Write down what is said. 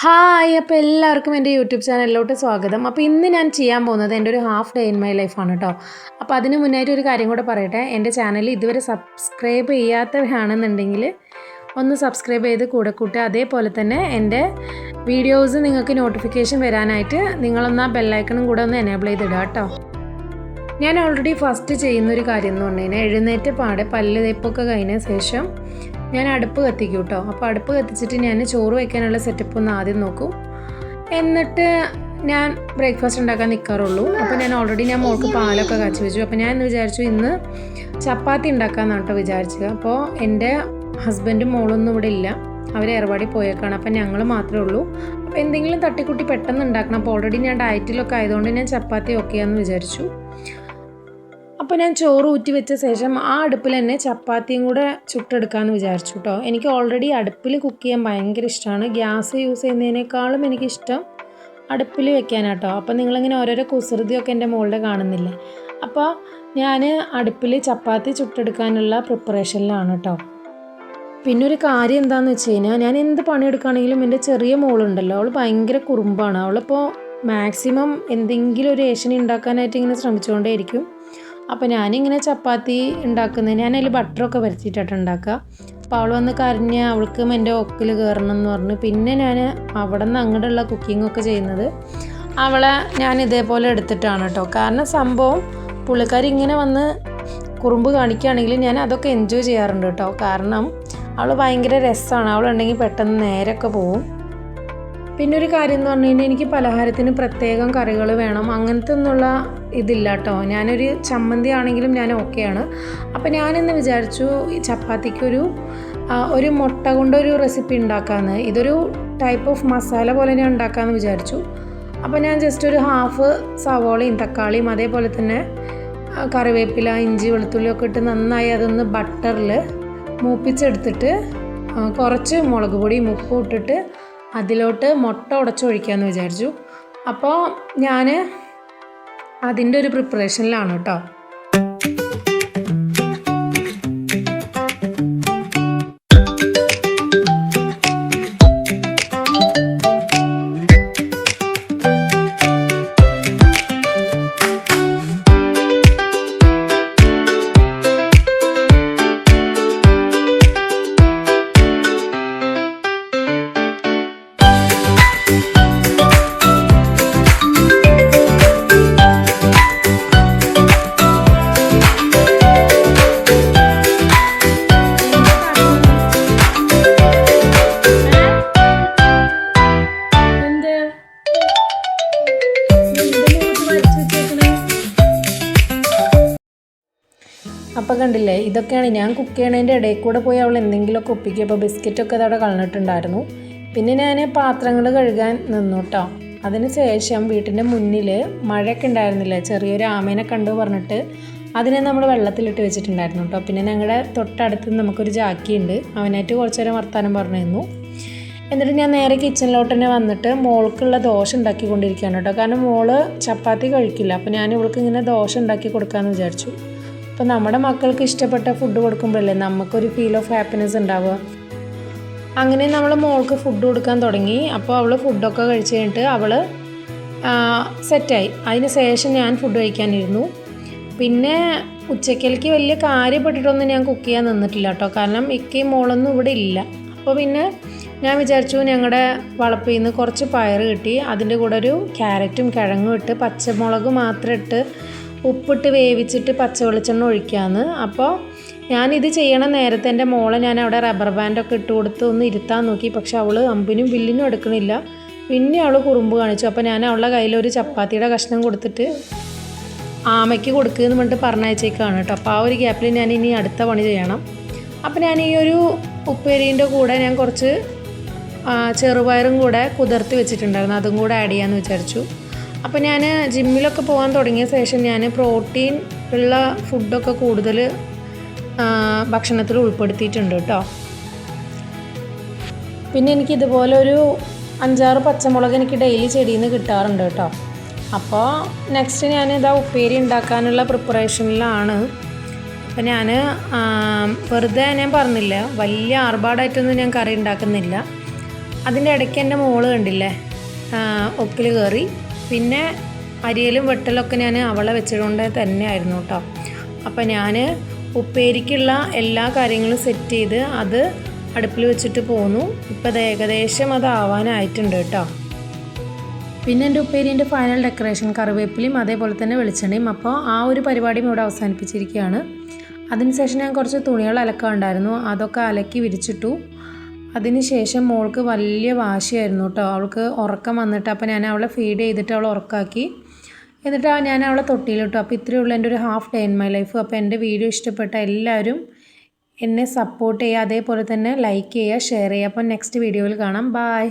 Hi അപ്പോൾ എല്ലാവർക്കും എന്റെ യൂട്യൂബ് ചാനലിലോട്ട് സ്വാഗതം. അപ്പോൾ ഇന്ന് ഞാൻ ചെയ്യാൻ പോകുന്നത് എന്റെ ഒരു ഹാഫ് ഡേ ഇൻ മൈ ലൈഫാണ് കേട്ടോ അപ്പോൾ അതിന് മുന്നായിട്ട് ഒരു കാര്യം കൂടെ പറയട്ടെ. എന്റെ ചാനൽ ഇതുവരെ സബ്സ്ക്രൈബ് ചെയ്യാത്തവരാണെന്നുണ്ടെങ്കിൽ ഒന്ന് സബ്സ്ക്രൈബ് ചെയ്ത് കൂടെ കൂട്ടുക. അതേപോലെ തന്നെ എന്റെ വീഡിയോസ് നിങ്ങൾക്ക് നോട്ടിഫിക്കേഷൻ വരാനായിട്ട് നിങ്ങളൊന്ന് ആ ബെല്ലൈക്കണും കൂടെ ഒന്ന് എനേബിൾ ചെയ്തിടുക കേട്ടോ ഞാൻ ഓൾറെഡി ഫസ്റ്റ് ചെയ്യുന്നൊരു കാര്യം എന്ന് പറഞ്ഞു കഴിഞ്ഞാൽ എഴുന്നേറ്റ് പാടെ പല്ല് തേപ്പൊക്കെ കഴിഞ്ഞ ശേഷം ഞാൻ അടുപ്പ് കത്തിക്കും കേട്ടോ അപ്പോൾ അടുപ്പ് കത്തിച്ചിട്ട് ഞാൻ ചോറ് വയ്ക്കാനുള്ള സെറ്റപ്പ് ഒന്ന് ആദ്യം നോക്കും. എന്നിട്ട് ഞാൻ ബ്രേക്ക്ഫാസ്റ്റ് ഉണ്ടാക്കാൻ നിൽക്കാറുള്ളൂ അപ്പോൾ ഞാൻ ഓൾറെഡി ഞാൻ മോൾക്ക് പാലൊക്കെ കാച്ചി വെച്ചു. അപ്പോൾ ഞാൻ വിചാരിച്ചു ഇന്ന് ചപ്പാത്തി ഉണ്ടാക്കാമെന്നാണ് കേട്ടോ വിചാരിച്ചത്. അപ്പോൾ എന്റെ ഹസ്ബൻഡും മോളൊന്നും ഇവിടെ ഇല്ല. അവർ ഏർവാടി പോയേക്കാണ്. അപ്പം ഞങ്ങൾ മാത്രമേ ഉള്ളൂ. അപ്പോൾ എന്തെങ്കിലും തട്ടിക്കുട്ടി പെട്ടെന്ന് ഉണ്ടാക്കണം. അപ്പോൾ ഓൾറെഡി ഞാൻ ഡയറ്റിലൊക്കെ ആയതുകൊണ്ട് ഞാൻ ചപ്പാത്തി ഓക്കെയാന്ന് വിചാരിച്ചു. അപ്പോൾ ഞാൻ ചോറ് ഊറ്റി വെച്ച ശേഷം ആ അടുപ്പിൽ തന്നെ ചപ്പാത്തിയും കൂടെ ചുട്ടെടുക്കാമെന്ന് വിചാരിച്ചു കേട്ടോ എനിക്ക് ഓൾറെഡി അടുപ്പിൽ കുക്ക് ചെയ്യാൻ ഭയങ്കര ഇഷ്ടമാണ് ഗ്യാസ് യൂസ് ചെയ്യുന്നതിനേക്കാളും എനിക്കിഷ്ടം അടുപ്പിൽ വെക്കാനാട്ടോ അപ്പോൾ നിങ്ങളിങ്ങനെ ഓരോരോ കുസൃതിയൊക്കെ എന്റെ മുകളിൽ കാണുന്നില്ലേ? അപ്പോൾ ഞാൻ അടുപ്പിൽ ചപ്പാത്തി ചുട്ടെടുക്കാനുള്ള പ്രിപ്പറേഷനിലാണ് കേട്ടോ പിന്നെ ഒരു കാര്യം എന്താണെന്ന് വെച്ച് കഴിഞ്ഞാൽ ഞാൻ എന്ത് പണിയെടുക്കുകയാണെങ്കിലും എന്റെ ചെറിയ മോളുണ്ടല്ലോ. അവൾ ഭയങ്കര കുറുമ്പാണ്. അവളിപ്പോൾ മാക്സിമം എന്തെങ്കിലും ഒരു ഏഷ്യൻ ഉണ്ടാക്കാനായിട്ട് ഇങ്ങനെ ശ്രമിച്ചുകൊണ്ടേയിരിക്കും. അപ്പോൾ ഞാനിങ്ങനെ ചപ്പാത്തി ഉണ്ടാക്കുന്നത് ഞാൻ അതിൽ ബട്ടറൊക്കെ വരച്ചിട്ടാണ് ഉണ്ടാക്കുക. അപ്പോൾ അവൾ വന്ന് കരഞ്ഞ് അവൾക്കും എന്റെ ഒക്കിൽ കയറണം എന്ന് പറഞ്ഞു പിന്നെ ഞാൻ അവിടെ നിന്ന് അങ്ങോട്ടുള്ള കുക്കിങ്ങൊക്കെ ചെയ്യുന്നത് അവളെ ഞാൻ ഇതേപോലെ എടുത്തിട്ടാണ് കേട്ടോ. കാരണം സംഭവം പുള്ളിക്കാരി ഇങ്ങനെ വന്ന് കുറുമ്പ് കാണിക്കുകയാണെങ്കിൽ ഞാൻ അതൊക്കെ എൻജോയ് ചെയ്യാറുണ്ട് കേട്ടോ. കാരണം അവൾ ഭയങ്കര രസമാണ്. അവളുണ്ടെങ്കിൽ പെട്ടെന്ന് നേരൊക്കെ പോവും. പിന്നെ ഒരു കാര്യം എന്ന് പറഞ്ഞു കഴിഞ്ഞാൽ എനിക്ക് പലഹാരത്തിന് പ്രത്യേകം കറികൾ വേണം. അങ്ങനത്തെ ഒന്നുള്ള ഇതില്ല കേട്ടോ ഞാനൊരു ചമ്മന്തി ആണെങ്കിലും ഞാൻ ഓക്കെയാണ്. അപ്പോൾ ഞാനിന്ന് വിചാരിച്ചു ചപ്പാത്തിക്കൊരു ഒരു മുട്ട കൊണ്ടൊരു റെസിപ്പി ഉണ്ടാക്കാമെന്ന് ഇതൊരു ടൈപ്പ് ഓഫ് മസാല പോലെ ഞാൻ ഉണ്ടാക്കാമെന്ന് വിചാരിച്ചു. അപ്പോൾ ഞാൻ ജസ്റ്റ് ഒരു ഹാഫ് സവോളയും തക്കാളിയും അതേപോലെ തന്നെ കറിവേപ്പില ഇഞ്ചി വെളുത്തുള്ളി ഒക്കെ ഇട്ട് നന്നായി അതൊന്ന് ബട്ടറിൽ മൂപ്പിച്ചെടുത്തിട്ട് കുറച്ച് മുളക് പൊടിയും ഉപ്പും ഇട്ടിട്ട് അതിലോട്ട് മുട്ട ഉടച്ചൊഴിക്കാമെന്ന് വിചാരിച്ചു. അപ്പോൾ ഞാൻ അതിന്റെ ഒരു പ്രിപ്പറേഷനിലാണ് കേട്ടോ അപ്പം കണ്ടില്ലേ ഇതൊക്കെയാണ് ഞാൻ കുക്ക് ചെയ്യണതിന്റെ ഇടയിൽ കൂടെ പോയി അവൾ എന്തെങ്കിലുമൊക്കെ ഒപ്പിക്കും അപ്പോൾ ബിസ്ക്കറ്റൊക്കെ അതവിടെ കളഞ്ഞിട്ടുണ്ടായിരുന്നു. പിന്നെ ഞാൻ പാത്രങ്ങൾ കഴുകാൻ നിന്നു കേട്ടോ അതിന് ശേഷം വീട്ടിന്റെ മുന്നിൽ മഴയൊക്കെ ഉണ്ടായിരുന്നില്ല ചെറിയൊരു ആമേനെ കണ്ടു പറഞ്ഞിട്ട് അതിനെ നമ്മൾ വെള്ളത്തിലിട്ട് വെച്ചിട്ടുണ്ടായിരുന്നു കേട്ടോ. പിന്നെ ഞങ്ങളുടെ തൊട്ടടുത്ത് നമുക്കൊരു ജാക്കിയുണ്ട് അവനായിട്ട് കുറച്ച് നേരം വർത്താനം പറഞ്ഞിരുന്നു. എന്നിട്ട് ഞാൻ നേരെ കിച്ചണിലോട്ട് തന്നെ വന്നിട്ട് മോൾക്കുള്ള ദോശ ഉണ്ടാക്കിക്കൊണ്ടിരിക്കുകയാണ് കേട്ടോ. കാരണം മോൾ ചപ്പാത്തി കഴിക്കില്ല അപ്പോൾ ഞാൻ ഇവൾക്ക് ഇങ്ങനെ ദോശ ഉണ്ടാക്കി കൊടുക്കാമെന്ന് വിചാരിച്ചു. അപ്പോൾ നമ്മുടെ മക്കൾക്ക് ഇഷ്ടപ്പെട്ട ഫുഡ് കൊടുക്കുമ്പോഴല്ലേ നമുക്കൊരു ഫീൽ ഓഫ് ഹാപ്പിനെസ് ഉണ്ടാവുക? അങ്ങനെ നമ്മൾ മോൾക്ക് ഫുഡ് കൊടുക്കാൻ തുടങ്ങി. അപ്പോൾ അവൾ ഫുഡൊക്കെ കഴിച്ച് കഴിഞ്ഞിട്ട് അവൾ സെറ്റായി അതിന് ശേഷം ഞാൻ ഫുഡ് കഴിക്കാനിരുന്നു. പിന്നെ ഉച്ചക്കലേക്ക് വലിയ കാര്യപ്പെട്ടിട്ടൊന്നും ഞാൻ കുക്ക് ചെയ്യാൻ നിന്നിട്ടില്ല കേട്ടോ കാരണം ഇക്കയും മോളൊന്നും ഇവിടെ ഇല്ല. അപ്പോൾ പിന്നെ ഞാൻ വിചാരിച്ചു ഞങ്ങളുടെ വളപ്പിൽ നിന്ന് കുറച്ച് പയർ കിട്ടി. അതിന്റെ കൂടെ ഒരു ക്യാരറ്റും കിഴങ്ങും ഇട്ട് പച്ചമുളക് മാത്രം ഇട്ട് ഉപ്പിട്ട് വേവിച്ചിട്ട് പച്ച വെളിച്ചെണ്ണ ഒഴിക്കാമെന്ന് അപ്പോൾ ഞാനിത് ചെയ്യണ നേരത്തെ എന്റെ മോളെ ഞാൻ അവിടെ റബ്ബർ ബാൻഡൊക്കെ ഇട്ട് കൊടുത്ത് ഒന്ന് ഇരുത്താൻ നോക്കി. പക്ഷെ അവൾ അമ്പിനും വില്ലിനും എടുക്കണില്ല. പിന്നെ അവൾ കുറുമ്പ് കാണിച്ചു. അപ്പോൾ ഞാൻ അവളുടെ കയ്യിൽ ഒരു ചപ്പാത്തിയുടെ കഷ്ണം കൊടുത്തിട്ട് ആമയ്ക്ക് കൊടുക്കുകയെന്ന് പറഞ്ഞിട്ട് പറഞ്ഞയച്ചേക്കാണ് കേട്ടോ. അപ്പോൾ ആ ഒരു ഗ്യാപ്പിൽ ഞാൻ ഇനി അടുത്ത പണി ചെയ്യണം. അപ്പോൾ ഞാൻ ഈ ഒരു ഉപ്പേരീന്റെ കൂടെ ഞാൻ കുറച്ച് ചെറുപയറും കൂടെ കുതിർത്ത് വെച്ചിട്ടുണ്ടായിരുന്നു. അതും കൂടെ ആഡ് ചെയ്യാമെന്ന് വിചാരിച്ചു. അപ്പോൾ ഞാൻ ജിമ്മിലൊക്കെ പോകാൻ തുടങ്ങിയ ശേഷം ഞാൻ പ്രോട്ടീൻ ഉള്ള ഫുഡൊക്കെ കൂടുതൽ ഭക്ഷണത്തിൽ ഉൾപ്പെടുത്തിയിട്ടുണ്ട് കേട്ടോ. പിന്നെ എനിക്ക് ഇതുപോലെ ഒരു അഞ്ചാറ് പച്ചമുളക് എനിക്ക് ഡെയിലി ചെടിയിൽ നിന്ന് കിട്ടാറുണ്ട് കേട്ടോ. അപ്പോൾ നെക്സ്റ്റ് ഞാൻ ഇതാ ഉപ്പേരി ഉണ്ടാക്കാനുള്ള പ്രിപ്പറേഷനിലാണ് അപ്പം ഞാൻ വെറുതെ ഞാൻ പറഞ്ഞില്ല വലിയ ആർഭാടായിട്ടൊന്നും ഞാൻ കറി ഉണ്ടാക്കുന്നില്ല. അതിന്റെ ഇടയ്ക്ക് എന്റെ മോൾ കണ്ടില്ലേ ഒക്കിൽ കയറി. പിന്നെ അരിയലും വെട്ടലൊക്കെ ഞാൻ അവളെ വെച്ചതുകൊണ്ട് തന്നെയായിരുന്നു കേട്ടോ. അപ്പം ഞാൻ ഉപ്പേരിക്കുള്ള എല്ലാ കാര്യങ്ങളും സെറ്റ് ചെയ്ത് അത് അടുപ്പിൽ വെച്ചിട്ട് പോന്നു. ഇപ്പം അത് ഏകദേശം അത് ആവാനായിട്ടുണ്ട് കേട്ടോ. പിന്നെ എന്റെ ഉപ്പേരിന്റെ ഫൈനൽ ഡെക്കറേഷൻ കറിവേപ്പിലയും അതേപോലെ തന്നെ വെളിച്ചെണ്ണയും. അപ്പോൾ ആ ഒരു പരിപാടിയും ഇവിടെ അവസാനിപ്പിച്ചിരിക്കുകയാണ്. അതിനുശേഷം ഞാൻ കുറച്ച് തുണികൾ അലക്കാനുണ്ടായിരുന്നു. അതൊക്കെ അലക്കി വിരിച്ചിട്ടു. അതിനുശേഷം മോൾക്ക് വലിയ വാശിയായിരുന്നു കേട്ടോ. അവൾക്ക് ഉറക്കം വന്നിട്ട് അപ്പോൾ ഞാൻ അവളെ ഫീഡ് ചെയ്തിട്ട് അവളെ ഉറക്കാക്കി. എന്നിട്ട് ഞാൻ അവളെ തൊട്ടിയിലിട്ടു അപ്പോൾ ഇത്രയേ ഉള്ളൂ എന്റെ ഒരു half day in my life അപ്പോൾ എന്റെ വീഡിയോ ഇഷ്ടപ്പെട്ട എല്ലാവരും എന്നെ സപ്പോർട്ട് ചെയ്യുക അതേപോലെ തന്നെ ലൈക്ക് ചെയ്യുക ഷെയർ ചെയ്യുക. അപ്പോൾ നെക്സ്റ്റ് വീഡിയോയിൽ കാണാം. ബായ്